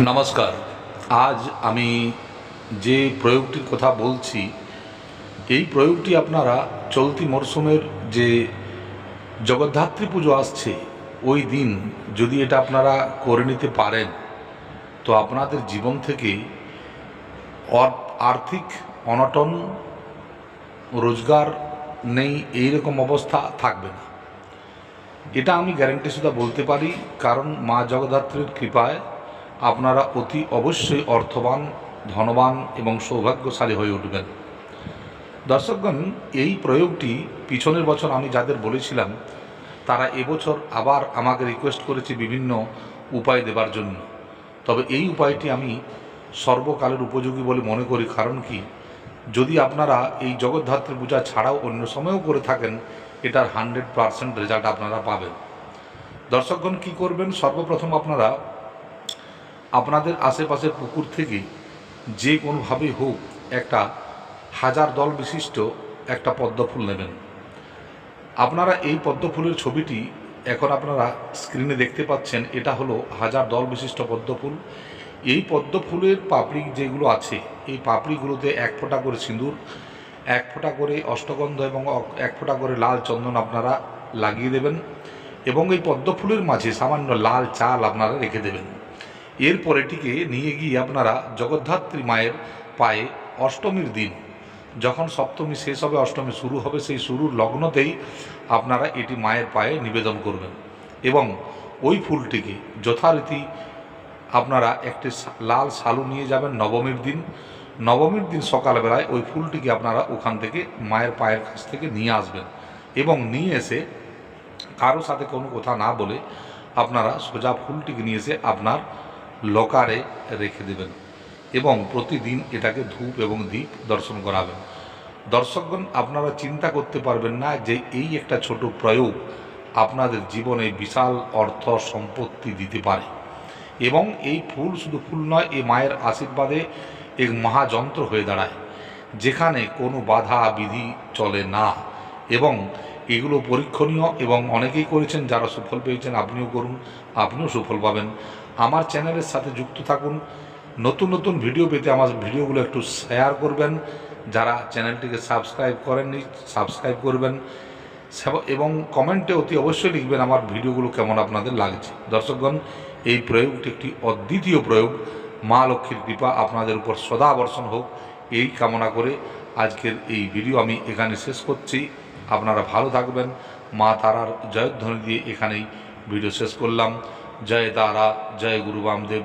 নমস্কার। আজ আমি যে প্রয়োগটির কথা বলছি, এই প্রয়োগটি আপনারা চলতি মরশুমের যে জগদ্ধাত্রী পুজো আসছে, ওই দিন যদি এটা আপনারা করে নিতে পারেন, তো আপনাদের জীবন থেকে আর্থিক অনটন, রোজগার নেই এই রকম অবস্থা থাকবে না। এটা আমি গ্যারেন্টি শুধু বলতে পারি, কারণ মা জগদ্ধাত্রীর কৃপায় আপনারা অতি অবশ্যই অর্থবান, ধনবান এবং সৌভাগ্যশালী হয়ে উঠবেন। দর্শকগণ, এই প্রয়োগটি পিছনের বছর আমি যাদের বলেছিলাম, তারা এবছর আবার আমাকে রিকোয়েস্ট করেছে বিভিন্ন উপায় দেবার জন্য। তবে এই উপায়টি আমি সর্বকালের উপযোগী বলে মনে করি, কারণ কি, যদি আপনারা এই জগদ্ধাত্রী পূজা ছাড়াও অন্য সময়েও করে থাকেন, এটার হান্ড্রেড পারসেন্ট রেজাল্ট আপনারা পাবেন। দর্শকগণ, কী করবেন? সর্বপ্রথম আপনারা আপনাদের আশেপাশের পুকুর থেকে যে কোনোভাবেই হোক একটা হাজার দল বিশিষ্ট একটা পদ্ম ফুল নেবেন। আপনারা এই পদ্ম ফুলের ছবিটি এখন আপনারা স্ক্রিনে দেখতে পাচ্ছেন, এটা হলো হাজার দল বিশিষ্ট পদ্ম ফুল এই পদ্ম ফুলের পাপড়ি যেগুলো আছে, এই পাপড়িগুলোতে এক ফোঁটা করে সিঁদুর, এক ফোঁটা করে অষ্টগন্ধ এবং এক ফোঁটা করে লাল চন্দন আপনারা লাগিয়ে দেবেন এবং এই পদ্ম ফুলের মাঝে সামান্য লাল চাল আপনারা রেখে দেবেন। এরপর এটিকে নিয়ে গিয়ে আপনারা জগদ্ধাত্রী মায়ের পায়ে অষ্টমীর দিন, যখন সপ্তমী শেষ হবে, অষ্টমী শুরু হবে, সেই শুরুর লগ্নতেই আপনারা এটি মায়ের পায়ে নিবেদন করবেন। এবং ওই ফুলটিকে যথারীতি আপনারা একটি লাল শালু নিয়ে যাবেন নবমীর দিন। নবমীর দিন সকালবেলায় ওই ফুলটিকে আপনারা ওখান থেকে মায়ের পায়ের কাছ থেকে নিয়ে আসবেন এবং নিয়ে এসে কারও সাথে কোনো কথা না বলে আপনারা সোজা ফুলটিকে নিয়ে এসে আপনার লকারে রেখে দেবেন এবং প্রতিদিন এটাকে ধূপ এবং দীপ দর্শন করাবেন। দর্শকগণ, আপনারা চিন্তা করতে পারবেন না যে এই একটা ছোট প্রয়োগ আপনাদের জীবনে বিশাল অর্থ সম্পত্তি দিতে পারে। এবং এই ফুল শুধু ফুল নয়, এই মায়ের আশীর্বাদে এক মহাযন্ত্র হয়ে দাঁড়ায়, যেখানে কোনো বাধা বিধি চলে না। এবং এগুলো পরীক্ষণীয় এবং অনেকেই করেছেন, যারা সুফল পেয়েছেন, আপনিও করুন, আপনিও সুফল পাবেন। আমার চ্যানেলের সাথে যুক্ত থাকুন। নতুন নতুন ভিডিও পেতে আমার ভিডিওগুলো একটু শেয়ার করবেন। যারা চ্যানেলটিকে সাবস্ক্রাইব করেননি, সাবস্ক্রাইব করবেন। এবং কমেন্টে অতি অবশ্যই লিখবেন আমার ভিডিওগুলো কেমন আপনাদের লাগছে। দর্শকগণ, এই প্রয়োগটি একটি অদ্বিতীয় প্রয়োগ। মা লক্ষ্মীর কৃপা আপনাদের উপর সদা বর্ষণ হোক। এই কামনা করে আজকের এই ভিডিও আমি এখানে শেষ করছি। আপনারা ভালো থাকবেন। মা তারার জয়ধ্বনি দিয়ে এখানেই ভিডিও শেষ করলাম। জয় তারা, জয় গুরু বামদেব।